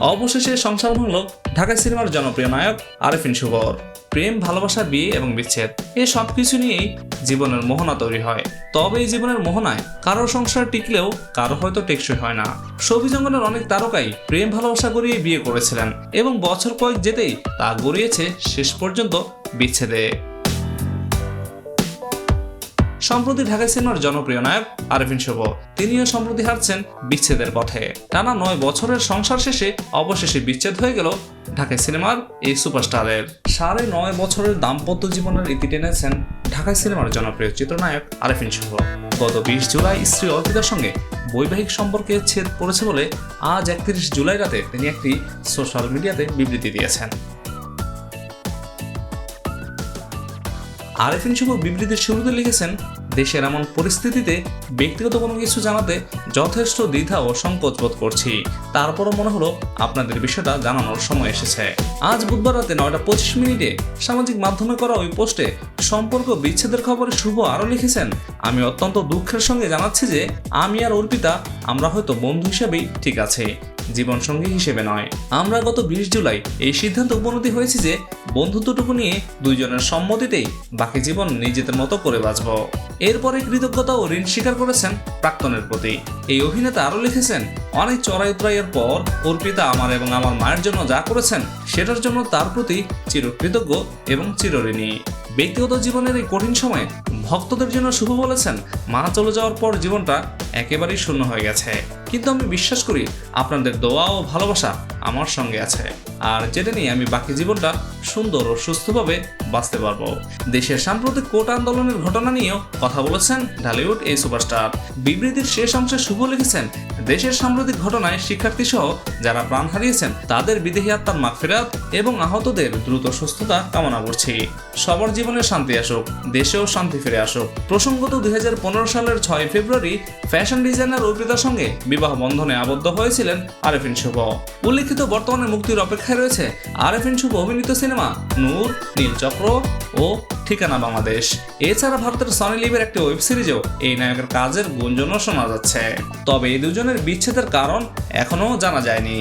অবশেষে সংসার ভাঙল ঢাকা সিনেমার জনপ্রিয় নায়ক আরেফিন শুভর প্রেম, ভালোবাসা, বিয়ে এবং বিচ্ছেদ, এ সব কিছু নিয়েই জীবনের মোহনা তৈরি হয়। তবে এই জীবনের মোহনায় কারও সংসার টিকলেও কারও হয়তো টেকসই হয় না। ছবি জঙ্গলের অনেক তারকাই প্রেম, ভালোবাসা গড়িয়ে বিয়ে করেছিলেন এবং বছর কয়েক যেতেই তা গড়িয়েছে শেষ পর্যন্ত বিচ্ছেদে। সম্প্রতি ঢাকা সিনেমার জনপ্রিয় নায়ক আরফিন শুভ। তিনিও সম্প্রতি হারছেন বিচ্ছেদের পথে। টানা নয় বছরের সংসার শেষে অবশেষে বিচ্ছেদ হয়ে গেল ঢাকা সিনেমার এই সুপারস্টারের। সাড়ে নয় বছরের দাম্পত্য জীবনের ইতি টেনেছেন ঢাকা সিনেমার জনপ্রিয় চিত্রনায়ক আরফিন শুভ। গত বিশ জুলাই স্ত্রী অর্পিতার সঙ্গে বৈবাহিক সম্পর্কে ছেদ পড়েছে বলে আজ একত্রিশ জুলাই রাতে তিনি একটি সোশ্যাল মিডিয়াতে বিবৃতি দিয়েছেন। আরেফিন শুভ বিবৃতির শুরুতে লিখেছেন, দেশের এমন পরিস্থিতিতে ব্যক্তিগত কোনো কিছু জানাতে যথেষ্ট দ্বিধা ও সংকোচ বোধ করছি। তারপরও মনে হলো আপনাদের বিষয়টা জানানোর সময় এসেছে। আজ বুধবার রাতে নয়টা পঁচিশ মিনিটে সামাজিক মাধ্যমে করা ওই পোস্টে সম্পর্ক বিচ্ছেদের খবরে শুভ আরও লিখেছেন, আমি অত্যন্ত দুঃখের সঙ্গে জানাচ্ছি যে আমি আর অর্পিতা, আমরা হয়তো বন্ধু হিসেবেই ঠিক আছে। জীবনসঙ্গী হিসেবে নয়। আমরা গত বিশ জুলাই এই সিদ্ধান্ত উপনীত হয়েছি যে বন্ধুত্বটুকু নিয়ে দুইজনের সম্মতিতেই বাকি জীবন নিজেদের মতো করে বাঁচব। এরপরে কৃতজ্ঞতা ও ঋণ স্বীকার করেছেন প্রাক্তনের প্রতি। এই অভিনেতা আরও লিখেছেন, অনেক চড়াই উতরাইয়ের পর অর্পিতা আমার এবং আমার মায়ের জন্য যা করেছেন, সেটার জন্য তার প্রতি চিরকৃতজ্ঞ এবং চিরঋণী। ব্যক্তিগত জীবনের এই কঠিন সময়ে ভক্তদের জন্য শুভ বলেছেন, মা চলে যাওয়ার পর জীবনটা একেবারেই শূন্য হয়ে গেছে। কিন্তু আমি বিশ্বাস করি আপনাদের দোয়া ও ভালোবাসা আমার সঙ্গে আছে। আর যেটা নিয়ে আমি বাকি জীবনটা সুন্দর ও সুস্থভাবে বাঁচতে পারব। দেশের সাম্প্রতিক কোট আন্দোলনের ঘটনা নিয়েও কথা বলেছেন ঢালিউড এই সুপারস্টার। বিবৃতির শেষ অংশে শুভ লিখেছেন, দেশের সাম্প্রতিক ঘটনায় শিক্ষার্থী সহ যারা প্রাণ হারিয়েছেন, তাদের বিদেহী আত্মার মাগফিরাত এবং আহতদের দ্রুত সুস্থতা কামনা করছি। সবার জীবনে শান্তি আসুক, দেশেও শান্তি ফিরে আসুক। প্রসঙ্গত দুই হাজার পনেরো সালের ছয় ফেব্রুয়ারি ফ্যাশন ডিজাইনার অর্পিতার সঙ্গে বিবাহ বন্ধনে আবদ্ধ হয়েছিলেন আরেফিন শুভ। উল্লেখিত বর্তমানে মুক্তির অপেক্ষায় রয়েছে আরেফিন শুভ অভিনীত সিনেমা নূর নীলচক্র ও ঠিকানা বাংলাদেশ। এছাড়া ভারতের সনি লিভের একটি ওয়েব সিরিজেও এই নায়কের কাজের গুঞ্জনও শোনা যাচ্ছে। তবে এই দুজনের বিচ্ছেদের কারণ এখনও জানা যায়নি।